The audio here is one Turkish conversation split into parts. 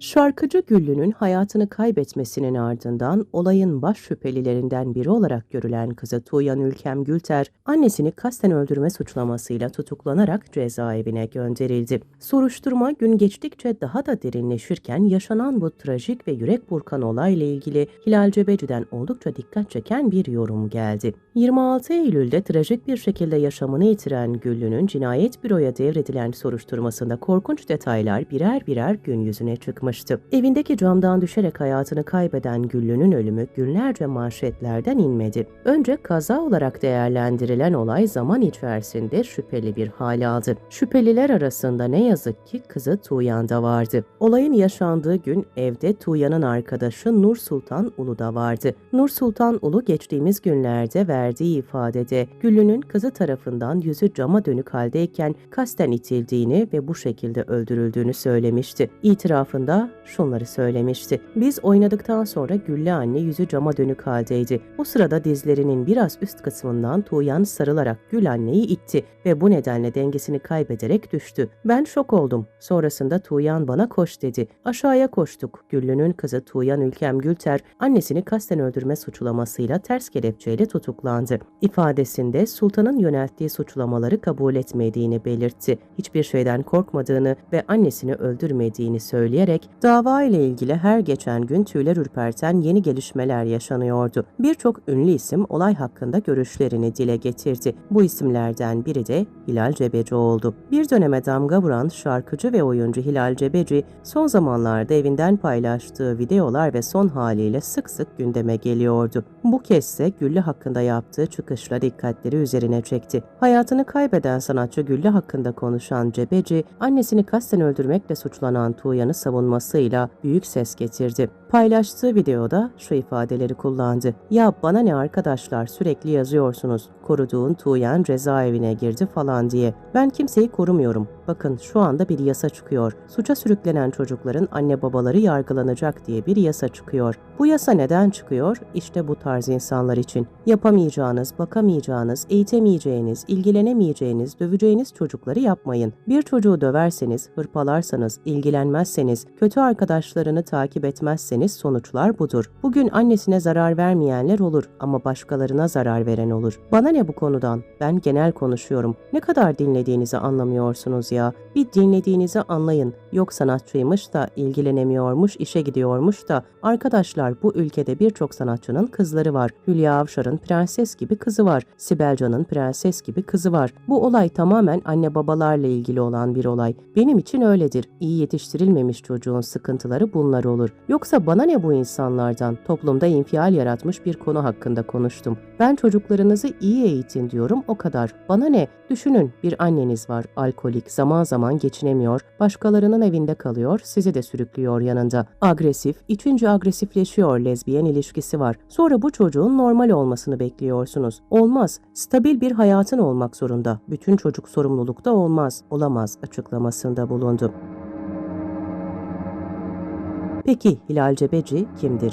Şarkıcı Güllü'nün hayatını kaybetmesinin ardından olayın baş şüphelilerinden biri olarak görülen kızı Tuğyan Ülkem Gülter, annesini kasten öldürme suçlamasıyla tutuklanarak cezaevine gönderildi. Soruşturma gün geçtikçe daha da derinleşirken yaşanan bu trajik ve yürek burkan olayla ilgili Hilal Cebeci'den oldukça dikkat çeken bir yorum geldi. 26 Eylül'de trajik bir şekilde yaşamını yitiren Güllü'nün cinayet büroya devredilen soruşturmasında korkunç detaylar birer birer gün yüzüne çıkmıştı. Evindeki camdan düşerek hayatını kaybeden Güllü'nün ölümü günlerce manşetlerden inmedi. Önce kaza olarak değerlendirilen olay zaman içerisinde şüpheli bir hal aldı. Şüpheliler arasında ne yazık ki kızı Tuğyan da vardı. Olayın yaşandığı gün evde Tuğyan'ın arkadaşı Nur Sultan Ulu da vardı. Nur Sultan Ulu geçtiğimiz günlerde verdiği ifadede Güllü'nün kızı tarafından yüzü cama dönük haldeyken kasten itildiğini ve bu şekilde öldürüldüğünü söylemişti. İtirafında şunları söylemişti. Biz oynadıktan sonra Güllü anne yüzü cama dönük haldeydi. O sırada dizlerinin biraz üst kısmından Tuğyan sarılarak Gül anneyi itti ve bu nedenle dengesini kaybederek düştü. Ben şok oldum. Sonrasında Tuğyan bana koş dedi. Aşağıya koştuk. Güllü'nün kızı Tuğyan Ülkem Gülter annesini kasten öldürme suçlamasıyla ters kelepçeyle tutuklandı. İfadesinde sultanın yönelttiği suçlamaları kabul etmediğini belirtti. Hiçbir şeyden korkmadığını ve annesini öldürmediğini söyleyerek dava ile ilgili her geçen gün tüyler ürperten yeni gelişmeler yaşanıyordu. Birçok ünlü isim olay hakkında görüşlerini dile getirdi. Bu isimlerden biri de Hilal Cebeci oldu. Bir döneme damga vuran şarkıcı ve oyuncu Hilal Cebeci son zamanlarda evinden paylaştığı videolar ve son haliyle sık sık gündeme geliyordu. Bu kezde Güllü hakkında yaptığı çıkışla dikkatleri üzerine çekti. Hayatını kaybeden sanatçı Güllü hakkında konuşan Cebeci, annesini kasten öldürmekle suçlanan Tuğyan'ı savunmasıyla büyük ses getirdi. Paylaştığı videoda şu ifadeleri kullandı. Ya bana ne arkadaşlar sürekli yazıyorsunuz. Koruduğun Tuğyan cezaevine girdi falan diye. Ben kimseyi korumuyorum. Bakın şu anda bir yasa çıkıyor. Suça sürüklenen çocukların anne babaları yargılanacak diye bir yasa çıkıyor. Bu yasa neden çıkıyor? İşte bu tarz insanlar için. Yapamayacağınız, bakamayacağınız, eğitemeyeceğiniz, ilgilenemeyeceğiniz, döveceğiniz çocukları yapmayın. Bir çocuğu döverseniz, hırpalarsanız, ilgilenmezseniz, kötü arkadaşlarını takip etmezseniz sonuçlar budur. Bugün annesine zarar vermeyenler olur ama başkalarına zarar veren olur. Bana ne bu konudan? Ben genel konuşuyorum. Ne kadar dinlediğinizi anlamıyorsunuz ya. Bir dinlediğinizi anlayın. Yok sanatçıymış da ilgilenemiyormuş, işe gidiyormuş da. Arkadaşlar bu ülkede birçok sanatçının kızları var. Hülya Avşar'ın prenses gibi kızı var. Sibel Can'ın prenses gibi kızı var. Bu olay tamamen anne babalarla ilgili olan bir olay. Benim için öyledir. İyi yetiştirilmemiş çocuğun sıkıntıları bunlar olur. Yoksa bana ne bu insanlardan? Toplumda infial yaratmış bir konu hakkında konuştum. Ben çocuklarınızı iyi eğitin diyorum o kadar. Bana ne? Düşünün bir anneniz var alkolik zaman zaman geçinemiyor, başkalarının evinde kalıyor, sizi de sürüklüyor yanında. Agresif, içince agresifleşiyor lezbiyen ilişkisi var. Sonra bu çocuğun normal olmasını bekliyorsunuz. Olmaz. Stabil bir hayatın olmak zorunda. Bütün çocuk sorumlulukta olmaz, olamaz açıklamasında bulundu. Peki Hilal Cebeci kimdir?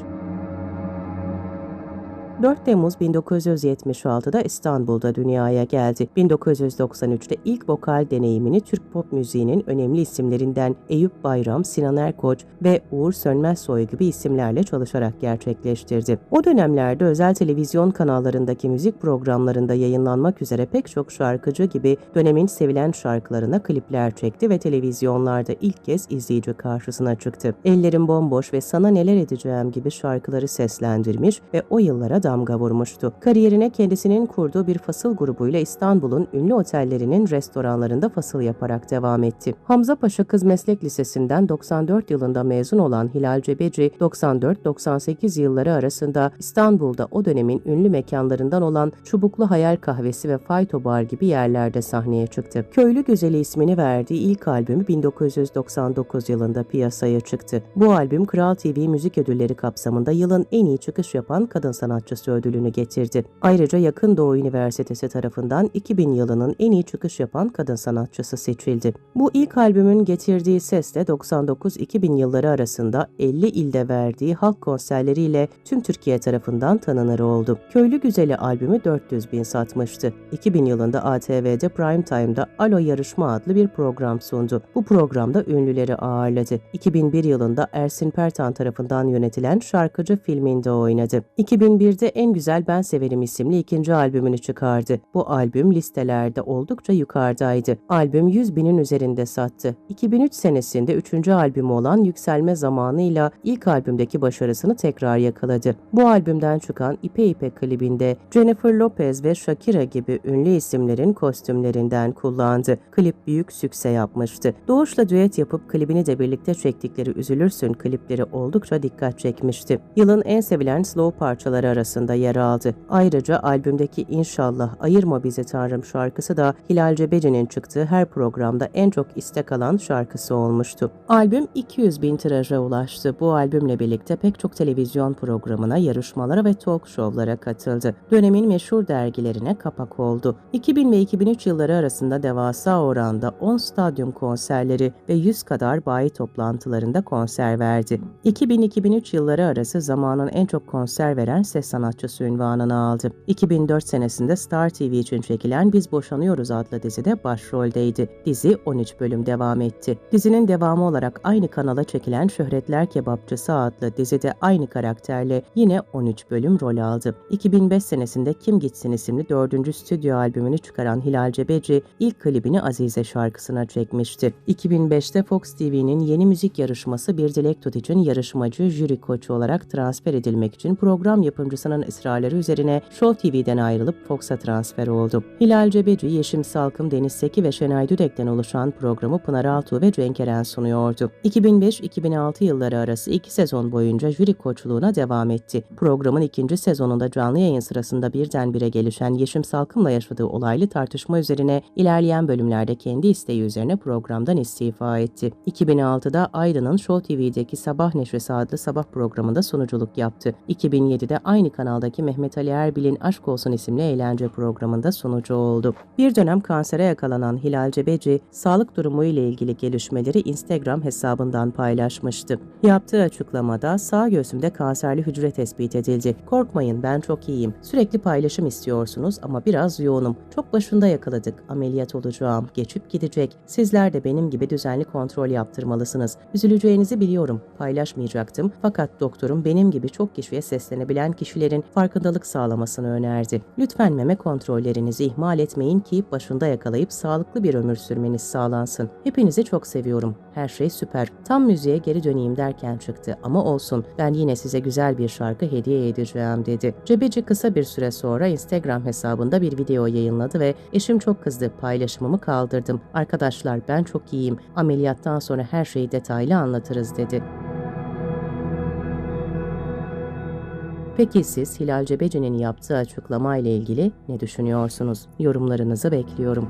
4 Temmuz 1976'da İstanbul'da dünyaya geldi. 1993'te ilk vokal deneyimini Türk pop müziğinin önemli isimlerinden Eyüp Bayram, Sinan Erkoç ve Uğur Sönmezsoy gibi isimlerle çalışarak gerçekleştirdi. O dönemlerde özel televizyon kanallarındaki müzik programlarında yayınlanmak üzere pek çok şarkıcı gibi dönemin sevilen şarkılarına klipler çekti ve televizyonlarda ilk kez izleyici karşısına çıktı. Ellerim bomboş ve sana neler edeceğim gibi şarkıları seslendirmiş ve o yıllara damga vurmuştu. Kariyerine kendisinin kurduğu bir fasıl grubuyla İstanbul'un ünlü otellerinin restoranlarında fasıl yaparak devam etti. Hamza Paşa Kız Meslek Lisesi'nden 94 yılında mezun olan Hilal Cebeci, 94-98 yılları arasında İstanbul'da o dönemin ünlü mekanlarından olan Çubuklu Hayal Kahvesi ve Fayto Bar gibi yerlerde sahneye çıktı. Köylü Güzeli ismini verdiği ilk albümü 1999 yılında piyasaya çıktı. Bu albüm Kral TV Müzik Ödülleri kapsamında yılın en iyi çıkış yapan kadın sanatçısı Üniversitesi ödülünü getirdi. Ayrıca Yakın Doğu Üniversitesi tarafından 2000 yılının en iyi çıkış yapan kadın sanatçısı seçildi. Bu ilk albümün getirdiği sesle 99-2000 yılları arasında 50 ilde verdiği halk konserleriyle tüm Türkiye tarafından tanınır oldu. Köylü Güzeli albümü 400 bin satmıştı. 2000 yılında ATV'de Prime Time'da Alo Yarışma adlı bir program sundu. Bu programda ünlüleri ağırladı. 2001 yılında Ersin Pertan tarafından yönetilen Şarkıcı filminde oynadı. 2001'de En Güzel Ben Severim isimli ikinci albümünü çıkardı. Bu albüm listelerde oldukça yukarıdaydı. Albüm 100 binin üzerinde sattı. 2003 senesinde üçüncü albümü olan Yükselme Zamanı'yla ilk albümdeki başarısını tekrar yakaladı. Bu albümden çıkan İpe İpe klibinde Jennifer Lopez ve Shakira gibi ünlü isimlerin kostümlerinden kullandı. Klip büyük sükse yapmıştı. Doğuş'la düet yapıp klibini de birlikte çektikleri Üzülürsün klipleri oldukça dikkat çekmişti. Yılın en sevilen slow parçaları arasında yer aldı. Ayrıca albümdeki İnşallah Ayırma Bizi Tanrım şarkısı da Hilal Cebeci'nin çıktığı her programda en çok istek alan şarkısı olmuştu. Albüm 200 bin tiraja ulaştı. Bu albümle birlikte pek çok televizyon programına, yarışmalara ve talk show'lara katıldı. Dönemin meşhur dergilerine kapak oldu. 2000 ve 2003 yılları arasında devasa oranda 10 stadyum konserleri ve 100 kadar bayi toplantılarında konser verdi. 2000-2003 yılları arası zamanın en çok konser veren ses sanatçısı ünvanını aldı. 2004 senesinde Star TV için çekilen Biz Boşanıyoruz adlı dizide başroldeydi. Dizi 13 bölüm devam etti. Dizinin devamı olarak aynı kanala çekilen Şöhretler Kebapçısı adlı dizide aynı karakterle yine 13 bölüm rol aldı. 2005 senesinde Kim Gitsin isimli dördüncü stüdyo albümünü çıkaran Hilal Cebeci ilk klibini Azize şarkısına çekmişti. 2005'te Fox TV'nin yeni müzik yarışması Bir Dilek Tut için yarışmacı jüri koçu olarak transfer edilmek için program yapımcısının ısrarları üzerine Show TV'den ayrılıp Fox'a transfer oldu. Hilal Cebeci, Yeşim Salkım, Deniz Seki ve Şenay Düdek'ten oluşan programı Pınar Altuğ ve Cenk Eren sunuyordu. 2005-2006 yılları arası iki sezon boyunca jüri koçluğuna devam etti. Programın ikinci sezonunda canlı yayın sırasında birdenbire gelişen Yeşim Salkım'la yaşadığı olaylı tartışma üzerine ilerleyen bölümlerde kendi isteği üzerine programdan istifa etti. 2006'da Aydın'ın Show TV'deki Sabah Neşresi adlı sabah programında sunuculuk yaptı. 2007'de aynı kanaldaki Mehmet Ali Erbil'in Aşk Olsun isimli eğlence programında sunucu oldu. Bir dönem kansere yakalanan Hilal Cebeci, sağlık durumu ile ilgili gelişmeleri Instagram hesabından paylaşmıştı. Yaptığı açıklamada sağ göğsümde kanserli hücre tespit edildi. Korkmayın ben çok iyiyim. Sürekli paylaşım istiyorsunuz ama biraz yoğunum. Çok başında yakaladık. Ameliyat olacağım. Geçip gidecek. Sizler de benim gibi düzenli kontrol yaptırmalısınız. Üzüleceğinizi biliyorum. Paylaşmayacaktım. Fakat doktorum benim gibi çok kişiye seslenebilen kişilerin farkındalık sağlamasını önerdi. Lütfen meme kontrollerinizi ihmal etmeyin ki başında yakalayıp sağlıklı bir ömür sürmeniz sağlansın. Hepinizi çok seviyorum. Her şey süper. Tam müziğe geri döneyim derken çıktı ama olsun. Ben yine size güzel bir şarkı hediye edeceğim dedi. Cebeci kısa bir süre sonra Instagram hesabında bir video yayınladı ve eşim çok kızdı. Paylaşımımı kaldırdım. Arkadaşlar ben çok iyiyim. Ameliyattan sonra her şeyi detaylı anlatırız dedi. Peki siz Hilal Cebeci'nin yaptığı açıklama ile ilgili ne düşünüyorsunuz? Yorumlarınızı bekliyorum.